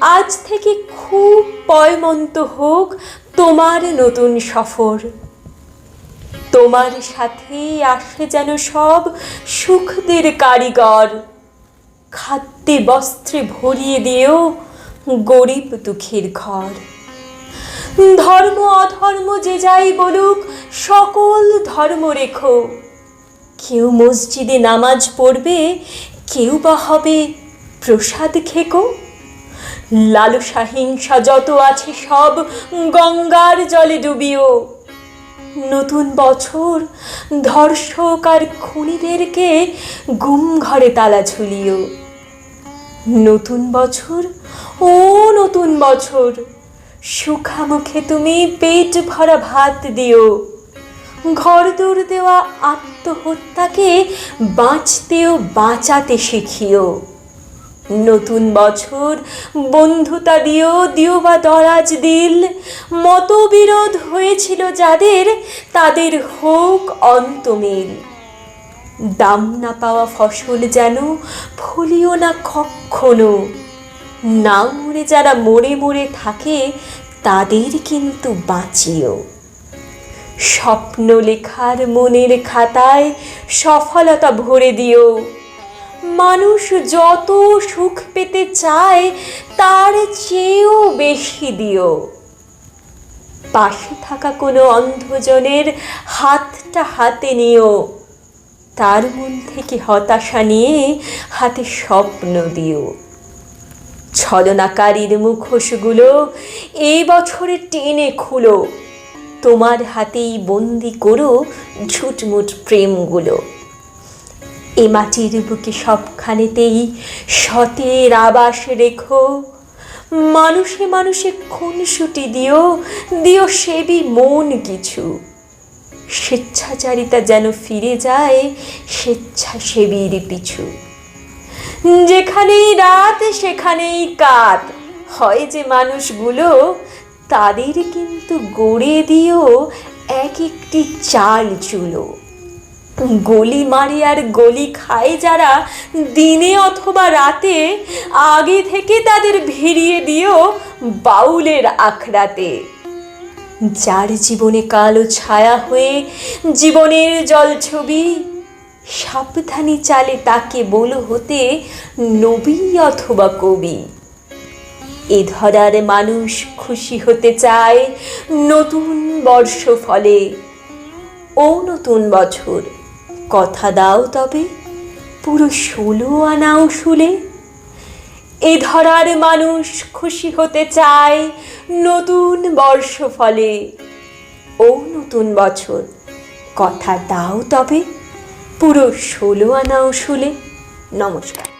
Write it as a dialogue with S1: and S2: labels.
S1: আজ থেকে খুব পয়মন্ত হোক তোমার নতুন সফর। তোমার সাথে আসে যেন সব সুখদের কারিগর। খাদ্যে বস্ত্রে ভরিয়ে দিও গরিব দুঃখীর ঘর। ধর্ম অধর্ম যে যাই বলুক, সকল ধর্ম রেখো। কেউ মসজিদে নামাজ পড়বে, কেউ বা হবে প্রসাদ খেকো। লালসা হিংসা যত আছে সব গঙ্গার জলে ডুবিও। নতুন বছর ধর্ষক আর খুনিদেরকে গুম ঘরে তালা ঝুলিও। নতুন বছর, ও নতুন বছর সুখা মুখে তুমি পেট ভরা ভাত দিও। ঘর দৌড় দেওয়া আত্মহত্যাকে বাঁচতেও বাঁচাতে শিখিও। নতুন বছর, বন্ধুতা দিও দিও বা দরাজ দিল। মতবিরোধ হয়েছিল যাদের, তাদের হোক অন্তমিল। দাম না পাওয়া ফসল যেন ফলিও না কখনো। না মরে যারা মরে মরে থাকে, তাদের কিন্তু বাঁচিও। স্বপ্ন লেখার মনের খাতায় সফলতা ভরে দিও। মানুষ যত সুখ পেতে চায়, তার চেয়েও বেশি দিও। পাশে থাকা কোনো অন্ধজনের হাতটা হাতে নিও। তার মন থেকে হতাশা নিয়ে হাতে স্বপ্ন দিও। ছলনাকারীর মুখোশগুলো এই বছরে টেনে খুলো। তোমার হাতেই বন্দি করো ঝুটমুট প্রেমগুলো। এ মাটির বুকে সবখানেতেই সতের আবাস রেখো। মানুষে মানুষে খুনসুটি দিও দিও সেবি মন কিছু। স্বেচ্ছাচারিতা যেন ফিরে যায়, স্বেচ্ছাসেবীর পিছু। যেখানেই রাত, সেখানেই কাত। হয় যে মানুষগুলো তাদের কিন্তু গড়ে দিও এক একটি চাল চুলো। গলি মারে আর গলি খায় যারা দিনে অথবা রাতে আগে থেকে তাদের ভিড়িয়ে দিও বাউলের আখড়াতে। যার জীবনে কালো ছায়া হয়ে জীবনের জল ছবি, সাবধানী চালে তাকে বলো হতে নবী অথবা কবি। এ ধরার মানুষ খুশি হতে চায় নতুন বর্ষ ফলে ও নতুন বছর। কথা দাও তবে, পুরো ষোলো আনাও শুলে। এ ধরার মানুষ খুশি হতে চায় নতুন বর্ষ ফলে ও নতুন বছর, কথা দাও তবে, পুরো ষোলো আনাও শুলে। নমস্কার।